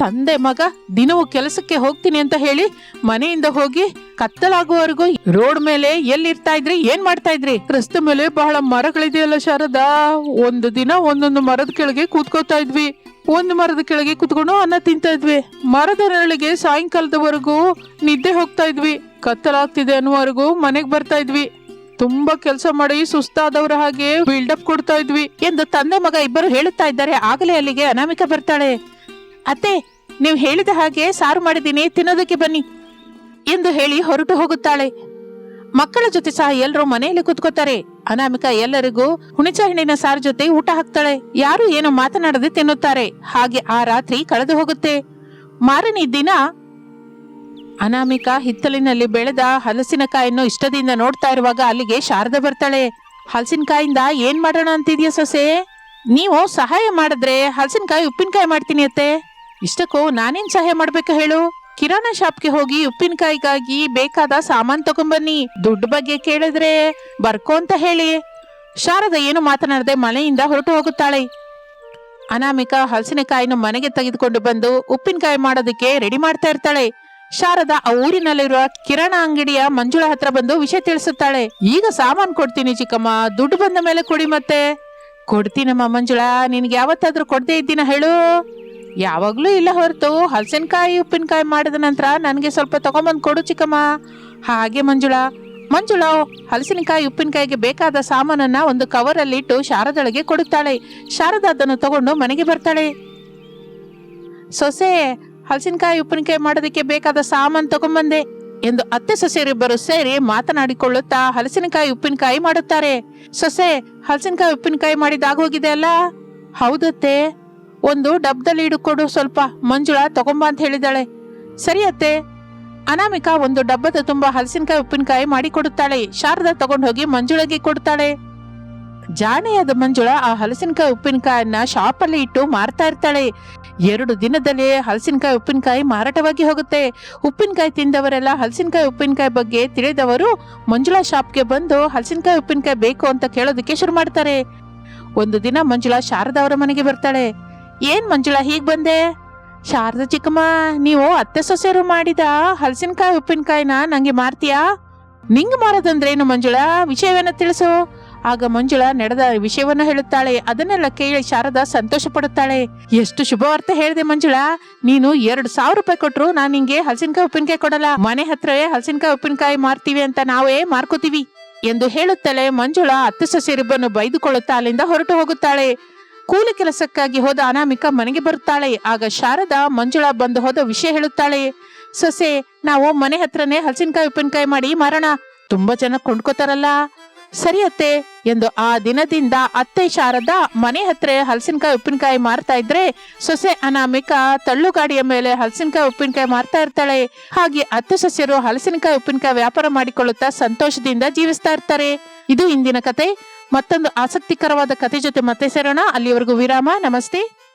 ತಂದೆ ಮಗ, ದಿನವೂ ಕೆಲಸಕ್ಕೆ ಹೋಗ್ತೀನಿ ಅಂತ ಹೇಳಿ ಮನೆಯಿಂದ ಹೋಗಿ ಕತ್ತಲಾಗುವವರೆಗೂ ರೋಡ್ ಮೇಲೆ ಎಲ್ಲಿರ್ತಾ ಇದ್ರಿ, ಏನ್ ಮಾಡ್ತಾ ಇದ್ರಿ? ರಸ್ತೆ ಮೇಲೆ ಬಹಳ ಮರಗಳಿದೆಯಲ್ಲ ಶಾರದಾ? ಒಂದು ದಿನ ಒಂದೊಂದು ಮರದ ಕೆಳಗೆ ಕೂತ್ಕೋತಾ ಇದ್ವಿ. ಒಂದು ಮರದ ಕೆಳಗೆ ಕೂತ್ಕೊಂಡು ಅನ್ನ ತಿಂತಾ ಇದ್ವಿ. ಮರದ ನೆರಳಿಗೆ ಸಾಯಂಕಾಲದವರೆಗೂ ನಿದ್ದೆ ಹೋಗ್ತಾ ಇದ್ವಿ. ಕತ್ತಲಾಗ್ತಿದೆ ಅನ್ನುವರೆಗೂ ಮನೆಗೆ ಬರ್ತಾ ಇದ್ವಿ. ತುಂಬಾ ಕೆಲಸ ಮಾಡಿ ಸುಸ್ತಾದವರ ಹಾಗೆ ಬಿಲ್ಡಪ್ ಕೊಡ್ತಾ ಇದ್ವಿ ಎಂದು ತಂದೆ ಮಗ ಇಬ್ಬರು ಹೇಳುತ್ತಾ ಇದ್ದಾರೆ. ಆಗಲೇ ಅಲ್ಲಿಗೆ ಅನಾಮಿಕ ಬರ್ತಾಳೆ. ಅತ್ತೆ, ನೀವು ಹೇಳಿದ ಹಾಗೆ ಸಾರು ಮಾಡಿದ್ದೀನಿ, ತಿನ್ನೋದಕ್ಕೆ ಬನ್ನಿ ಎಂದು ಹೇಳಿ ಹೊರಟು ಹೋಗುತ್ತಾಳೆ. ಮಕ್ಕಳ ಜೊತೆ ಸಹ ಎಲ್ಲರೂ ಮನೆಯಲ್ಲಿ ಕುತ್ಕೋತಾರೆ. ಅನಾಮಿಕ ಎಲ್ಲರಿಗೂ ಹುಣಿಚ ಹಣ್ಣಿನ ಸಾರು ಜೊತೆ ಊಟ ಹಾಕ್ತಾಳೆ. ಯಾರು ಏನು ಮಾತನಾಡದೆ ತಿನ್ನುತ್ತಾರೆ. ಹಾಗೆ ಆ ರಾತ್ರಿ ಕಳೆದು ಹೋಗುತ್ತೆ. ಮಾರನೇ ದಿನ ಅನಾಮಿಕ ಹಿತ್ತಲಿನಲ್ಲಿ ಬೆಳೆದ ಹಲಸಿನಕಾಯನ್ನು ಇಷ್ಟದಿಂದ ನೋಡ್ತಾ ಇರುವಾಗ ಅಲ್ಲಿಗೆ ಶಾರದ ಬರ್ತಾಳೆ. ಹಲಸಿನಕಾಯಿಂದ ಏನ್ ಮಾಡೋಣ ಅಂತಿದ್ಯಾ ಸೊಸೆ? ನೀವು ಸಹಾಯ ಮಾಡಿದ್ರೆ ಹಲಸಿನಕಾಯಿ ಉಪ್ಪಿನಕಾಯಿ ಮಾಡ್ತೀನಿ ಅತ್ತೆ. ಇಷ್ಟಕ್ಕೂ ನಾನೇನ್ ಸಹಾಯ ಮಾಡ್ಬೇಕು ಹೇಳು? ಕಿರಾಣ ಶಾಪ್ಗೆ ಹೋಗಿ ಉಪ್ಪಿನಕಾಯಿಗಾಗಿ ಬೇಕಾದ ಸಾಮಾನ್ ತಗೊಂಬನ್ನಿ. ದುಡ್ಡು ಬಗ್ಗೆ ಕೇಳಿದ್ರೆ ಬರ್ಕೋ ಅಂತ ಹೇಳಿ. ಶಾರದ ಏನು ಮಾತನಾಡದೆ ಮನೆಯಿಂದ ಹೊರಟು ಹೋಗುತ್ತಾಳೆ. ಅನಾಮಿಕ ಹಲಸಿನಕಾಯಿನ ಮನೆಗೆ ತೆಗೆದುಕೊಂಡು ಬಂದು ಉಪ್ಪಿನಕಾಯಿ ಮಾಡೋದಕ್ಕೆ ರೆಡಿ ಮಾಡ್ತಾ ಇರ್ತಾಳೆ. ಶಾರದ ಆ ಊರಿನಲ್ಲಿರುವ ಕಿರಣ ಅಂಗಡಿಯ ಮಂಜುಳ ಹತ್ರ ಬಂದು ವಿಷಯ ತಿಳಿಸುತ್ತಾಳೆ. ಈಗ ಸಾಮಾನು ಕೊಡ್ತೀನಿ ಚಿಕ್ಕಮ್ಮ. ದುಡ್ಡು ಬಂದ ಮೇಲೆ ಕೊಡಿ ಮತ್ತೆ. ಕೊಡ್ತೀನಮ್ಮ ಮಂಜುಳಾ, ನಿನ್ಗೆ ಯಾವತ್ತಾದ್ರೂ ಕೊಡದೇ ಇದ್ದೀನ ಹೇಳು. ಯಾವಾಗ್ಲೂ ಇಲ್ಲ ಹೊರತು. ಹಲಸಿನಕಾಯಿ, ಉಪ್ಪಿನಕಾಯಿ ಮಾಡಿದ ನಂತರ ನನಗೆ ಸ್ವಲ್ಪ ತಗೊಂಬಂದು ಕೊಡು ಚಿಕ್ಕಮ್ಮ. ಹಾಗೆ ಮಂಜುಳಾ. ಮಂಜುಳ ಹಲಸಿನಕಾಯಿ, ಉಪ್ಪಿನಕಾಯಿಗೆ ಬೇಕಾದ ಸಾಮಾನನ್ನ ಒಂದು ಕವರಲ್ಲಿ ಇಟ್ಟು ಶಾರದೊಳಗೆ ಕೊಡುತ್ತಾಳೆ. ಶಾರದ ಅದನ್ನು ತಗೊಂಡು ಮನೆಗೆ ಬರ್ತಾಳೆ. ಸೊಸೆ ಹಲಸಿನಕಾಯಿ ಉಪ್ಪಿನಕಾಯಿ ಮಾಡೋದಕ್ಕೆ ಬೇಕಾದ ಸಾಮಾನು ತಗೊಂಬಂದೆ ಎಂದು ಅತ್ತೆ ಸೊಸೆಯರಿಬ್ಬರು ಸೇರಿ ಮಾತನಾಡಿಕೊಳ್ಳುತ್ತಾ ಹಲಸಿನಕಾಯಿ ಉಪ್ಪಿನಕಾಯಿ ಮಾಡುತ್ತಾರೆ. ಸೊಸೆ, ಹಲಸಿನಕಾಯಿ ಉಪ್ಪಿನಕಾಯಿ ಮಾಡಿದಾಗೋಗಿದೆ ಅಲ್ಲ? ಹೌದತ್ತೆ ಒಂದು ಡಬ್ದಲ್ಲಿ ಇಡುಕೊಡು ಸ್ವಲ್ಪ ಮಂಜುಳ ತಗೊಂಬ ಅಂತ ಹೇಳಿದಾಳೆ. ಸರಿ ಅತ್ತೆ. ಅನಾಮಿಕಾ ಒಂದು ಡಬ್ಬದ ತುಂಬಾ ಹಲಸಿನಕಾಯಿ ಉಪ್ಪಿನಕಾಯಿ ಮಾಡಿ ಕೊಡುತ್ತಾಳೆ. ಶಾರದಾ ತಗೊಂಡು ಹೋಗಿ ಮಂಜುಳಗೆ ಕೊಡ್ತಾಳೆ. ಜಾಣೆಯಾದ ಮಂಜುಳ ಆ ಹಲಸಿನಕಾಯಿ ಉಪ್ಪಿನಕಾಯನ್ನ ಶಾಪಲ್ಲಿ ಇಟ್ಟು ಮಾರ್ತಾ ಇರ್ತಾಳೆ. ಎರಡು ದಿನದಲ್ಲೇ ಹಲಸಿನಕಾಯಿ ಉಪ್ಪಿನಕಾಯಿ ಮಾರಾಟವಾಗಿ ಹೋಗುತ್ತೆ. ಉಪ್ಪಿನಕಾಯಿ ತಿಂದವರೆಲ್ಲ ಹಲಸಿನಕಾಯಿ ಉಪ್ಪಿನಕಾಯಿ ಬಗ್ಗೆ ತಿಳಿದವರು ಮಂಜುಳಾ ಶಾಪ್ಗೆ ಬಂದು ಹಲಸಿನಕಾಯಿ ಉಪ್ಪಿನಕಾಯಿ ಬೇಕು ಅಂತ ಕೇಳೋದಕ್ಕೆ ಶುರು ಮಾಡ್ತಾರೆ. ಒಂದು ದಿನ ಮಂಜುಳಾ ಶಾರದಾ ಅವರ ಮನೆಗೆ ಬರ್ತಾಳೆ. ಏನ್ ಮಂಜುಳಾ, ಹೀಗ್ ಬಂದೆ? ಶಾರದಾ ಚಿಕ್ಕಮ್ಮ, ನೀವು ಅತ್ತೆ ಸೊಸೆರು ಮಾಡಿದ ಹಲಸಿನಕಾಯಿ ಉಪ್ಪಿನಕಾಯಿನ ನಂಗೆ ಮಾರ್ತೀಯಾ? ನಿಂಗೆ ಮಾರೋದಂದ್ರೇನು ಮಂಜುಳಾ? ವಿಷಯವೇನ ತಿಳಿಸು? ಆಗ ಮಂಜುಳಾ ನಡೆದ ವಿಷಯವನ್ನು ಹೇಳುತ್ತಾಳೆ. ಅದನ್ನೆಲ್ಲ ಕೇಳಿ ಶಾರದಾ ಸಂತೋಷ ಪಡುತ್ತಾಳೆ ಎಷ್ಟು ಶುಭವಾರ್ತೆ ಹೇಳಿದೆ ಮಂಜುಳಾ. ನೀನು ಎರಡು ಸಾವಿರ ರೂಪಾಯಿ ಕೊಟ್ರು ನಾನು ನಿಂಗೆ ಹಲಸಿನಕಾಯಿ ಉಪ್ಪಿನಕಾಯಿ ಕೊಡಲ್ಲ. ಮನೆ ಹತ್ರವೇ ಹಲಸಿನಕಾಯಿ ಉಪ್ಪಿನಕಾಯಿ ಮಾರ್ತೀವಿ ಅಂತ ನಾವೇ ಮಾರ್ಕೋತೀವಿ ಎಂದು ಹೇಳುತ್ತಲೇ ಮಂಜುಳಾ ಹತ್ತು ಸಸಿರಿಬ್ಬನ್ನು ಬೈದುಕೊಳ್ಳುತ್ತಾ ಅಲ್ಲಿಂದ ಹೊರಟು ಹೋಗುತ್ತಾಳೆ. ಕೂಲಿ ಕೆಲಸಕ್ಕಾಗಿ ಹೋದ ಅನಾಮಿಕ ಮನೆಗೆ ಬರುತ್ತಾಳೆ. ಆಗ ಶಾರದಾ ಮಂಜುಳಾ ಬಂದು ಹೋದ ವಿಷಯ ಹೇಳುತ್ತಾಳೆ. ಸೊಸೆ, ನಾವು ಮನೆ ಹತ್ರನೇ ಹಲಸಿನಕಾಯಿ ಉಪ್ಪಿನಕಾಯಿ ಮಾಡಿ ಮಾರೋಣ. ತುಂಬಾ ಜನ ಕೊಂಡ್ಕೋತಾರಲ್ಲ. ಸರಿ ಅತ್ತೆ ಎಂದು ಆ ದಿನದಿಂದ ಅತ್ತೆ ಶಾರದಾ ಮನೆ ಹತ್ರ ಹಲಸಿನಕಾಯಿ ಉಪ್ಪಿನಕಾಯಿ ಮಾರ್ತಾ ಇದ್ರೆ ಸೊಸೆ ಅನಾಮಿಕ ತಳ್ಳುಗಾಡಿಯ ಮೇಲೆ ಹಲಸಿನಕಾಯಿ ಉಪ್ಪಿನಕಾಯಿ ಮಾರ್ತಾ ಇರ್ತಾಳೆ. ಹಾಗೆ ಅತ್ತೆ ಸೊಸೆಯರು ಹಲಸಿನಕಾಯಿ ಉಪ್ಪಿನಕಾಯಿ ವ್ಯಾಪಾರ ಮಾಡಿಕೊಳ್ಳುತ್ತಾ ಸಂತೋಷದಿಂದ ಜೀವಿಸ್ತಾ ಇರ್ತಾರೆ. ಇದು ಇಂದಿನ ಕತೆ. ಮತ್ತೊಂದು ಆಸಕ್ತಿಕರವಾದ ಕತೆ ಜೊತೆ ಮತ್ತೆ ಸೇರೋಣ. ಅಲ್ಲಿವರೆಗೂ ವಿರಾಮ. ನಮಸ್ತೆ.